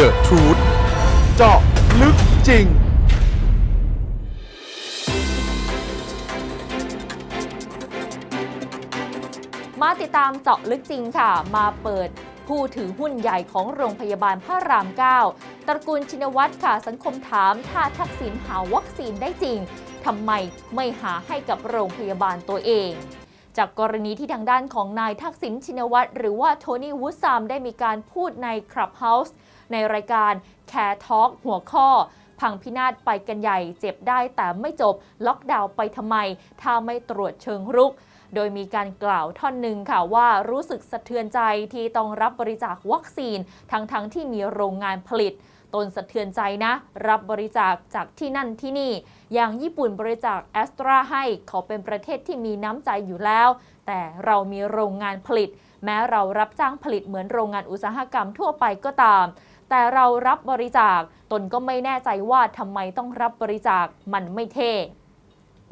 The Truth เจาะลึกจริง มาติดตามเจาะลึกจริงค่ะ มาเปิดผู้ถือหุ้นใหญ่ของโรงพยาบาลพระราม 9 ตระกูลชินวัตรค่ะ สังคมถามถ้าทักษิณหาวัคซีนได้จริงทำไมไม่หาให้กับโรงพยาบาลตัวเองจากกรณีที่ทางด้านของนายทักษิณชินวัตรหรือว่าโทนี่วูดซามได้มีการพูดใน Clubhouse ในรายการ Care Talk หัวข้อ พังพินาศไปกันใหญ่ เจ็บได้แต่ไม่จบ ล็อกดาวน์ไปทำไม ถ้าไม่ตรวจเชิงรุกโดยมีการกล่าวท่อนหนึ่งค่ะว่ารู้สึกสะเทือนใจที่ต้องรับบริจาควัคซีน ทั้งๆทที่มีโรงงานผลิต ตนสะเทือนใจนะ รับบริจาคจากที่นั่นที่นี่ อย่างญี่ปุ่นบริจาคแอสตราให้เขาเป็นประเทศที่มีน้ำใจอยู่แล้ว แต่เรามีโรงงานผลิต แม้เรารับจ้างผลิตเหมือนโรงงานอุตสาหกรรมทั่วไปก็ตาม แต่เรารับบริจาค ตนก็ไม่แน่ใจว่าทำไมต้องรับบริจาคมันไม่เท่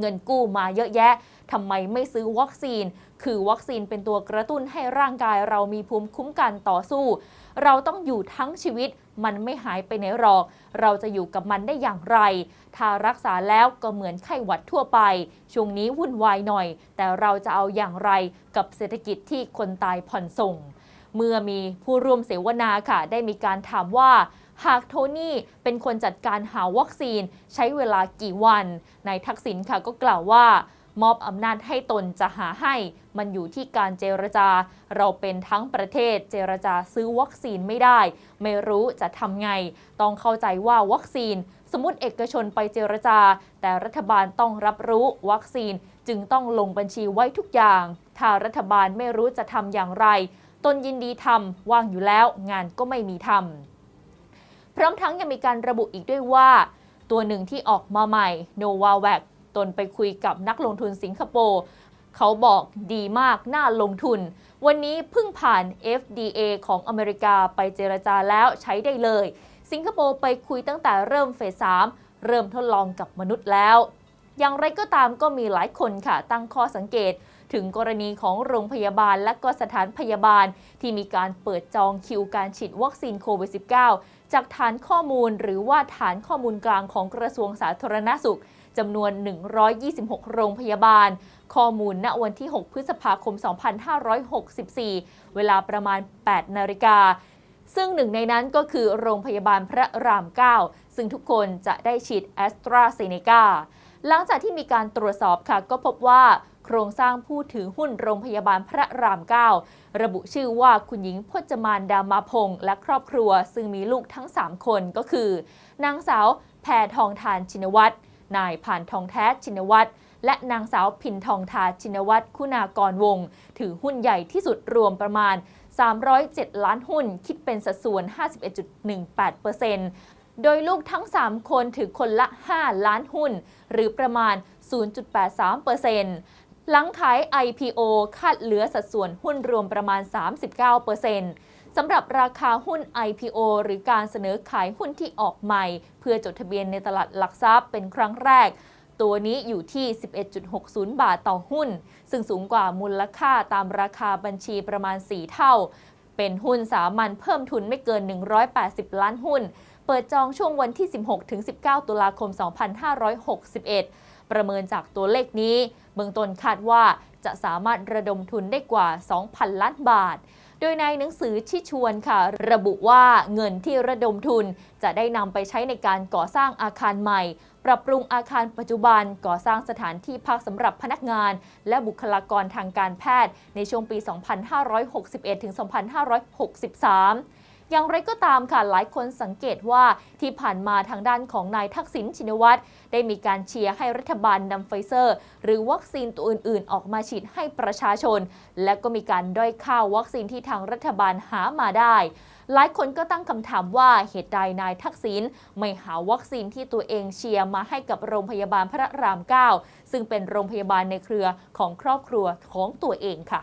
เงินกู้มาเยอะแยะ ทำไมไม่ซื้อวัคซีน คือวัคซีนเป็นตัวกระตุ้นให้ร่างกายเรามีภูมิคุ้มกันต่อสู้ เราต้องอยู่ทั้งชีวิต มันไม่หายไปไหนหรอก เราจะอยู่กับมันได้อย่างไร ถ้ารักษาแล้วก็เหมือนไข้หวัดทั่วไป ช่วงนี้วุ่นวายหน่อย แต่เราจะเอาอย่างไรกับเศรษฐกิจที่คนตายผ่อนส่ง เมื่อมีผู้ร่วมเสวนาค่ะ ได้มีการถามว่าหากโทนี่เป็นคนจัดการหาวัคซีนใช้เวลากี่วันนายทักษิณค่ะก็กล่าวว่ามอบอำนาจให้ตนจะหาให้ มันอยู่ที่การเจรจา เราเป็นทั้งประเทศเจรจาซื้อวัคซีนไม่ได้ ไม่รู้จะทำไง ต้องเข้าใจว่าวัคซีน สมมติเอกชนไปเจรจา แต่รัฐบาลต้องรับรู้วัคซีนจึงต้องลงบัญชีไว้ทุกอย่าง ถ้ารัฐบาลไม่รู้จะทำอย่างไร ตนยินดีทำว่างอยู่แล้วงานก็ไม่มีทำพร้อมทั้งยังมีการระบุอีกด้วยว่า ตัวหนึ่งที่ออกมาใหม่ n o v a v a x ตนไปคุยกับนักลงทุนสิงคโปร์เขาบอกดีมากน่าลงทุน วันนี้เพิ่งผ่าน FDA ของอเมริกาไปเจรจาแล้วใช้ได้เลย สิงคโปร์ไปคุยตั้งแต่เริ่มเฟส 3 เริ่มทดลองกับมนุษย์แล้ว อย่างไรก็ตามก็มีหลายคนค่ะตั้งข้อสังเกต ถึงกรณีของโรงพยาบาลและก็สถานพยาบาล ที่มีการเปิดจองคิวการฉีดวัคซีนโควิด -19 จากฐานข้อมูลหรือว่าฐานข้อมูลกลางของกระทรวงสาธารณสุขจำนวน 126 โรงพยาบาล ข้อมูลณวันที่ 6 พฤษภาคม 2564 เวลาประมาณ 8 นาฬิกา ซึ่งหนึ่งในนั้นก็คือโรงพยาบาลพระราม 9 ซึ่งทุกคนจะได้ฉีดแอสตราเซเนกาหลังจากที่มีการตรวจสอบค่ะ ก็พบว่า โครงสร้างผู้ถือหุ้นโรงพยาบาลพระราม9ระบุชื่อว่าคุณหญิงพจมานดามาพงษ์และครอบครัว ซึ่งมีลูกทั้ง 3 คนก็คือ นางสาวแพทองทานชินวัตรนายผ่านทองแท้ชินวัตรและนางสาวพินทองทาชินวัตรคุณากรวง ถือหุ้นใหญ่ที่สุดรวมประมาณ 307 ล้านหุ้น คิดเป็นสัดส่วน 51.18%โดยลูกทั้ง 3 คนถือคนละ 5 ล้านหุ้น หรือประมาณ 0.83% หลังขาย IPO คาดเหลือสัดส่วนหุ้นรวมประมาณ 39%สำหรับราคาหุ้น IPO หรือการเสนอขายหุ้นที่ออกใหม่ เพื่อจดทะเบียนในตลาดหลักทรัพย์เป็นครั้งแรก ตัวนี้อยู่ที่ 11.60 บาทต่อหุ้น ซึ่งสูงกว่ามูลค่าตามราคาบัญชีประมาณ 4 เท่า เป็นหุ้นสามัญเพิ่มทุนไม่เกิน 180 ล้านหุ้น เปิดจองช่วงวันที่ 16-19 ตุลาคม 2561 ประเมินจากตัวเลขนี้ เบื้องต้นคาดว่าจะสามารถระดมทุนได้กว่า 2,000 ล้านบาท โดยในหนังสือชี้ชวนค่ะ ระบุว่าเงินที่ระดมทุนจะได้นำไปใช้ในการก่อสร้างอาคารใหม่ ปรับปรุงอาคารปัจจุบัน ก่อสร้างสถานที่พักสำหรับพนักงาน และบุคลากรทางการแพทย์ในช่วงปี 2561ถึง2563 อย่างไรก็ตามค่ะหลายคนสังเกตว่าที่ผ่านมาทางด้านของนายทักษิณชินวัตรได้มีการเชียร์ให้รัฐบาลนำไฟเซอร์ หรือวัคซีนตัวอื่น ๆ ออกมาฉีดให้ประชาชน และก็มีการด้อยค่าวัคซีนที่ทางรัฐบาลหามาได้ หลายคนก็ตั้งคำถามว่าเหตุใดนายทักษิณไม่หาวัคซีนที่ตัวเองเชียร์มาให้กับโรงพยาบาลพระราม 9 ซึ่งเป็นโรงพยาบาลในเครือของครอบครัวของตัวเองค่ะ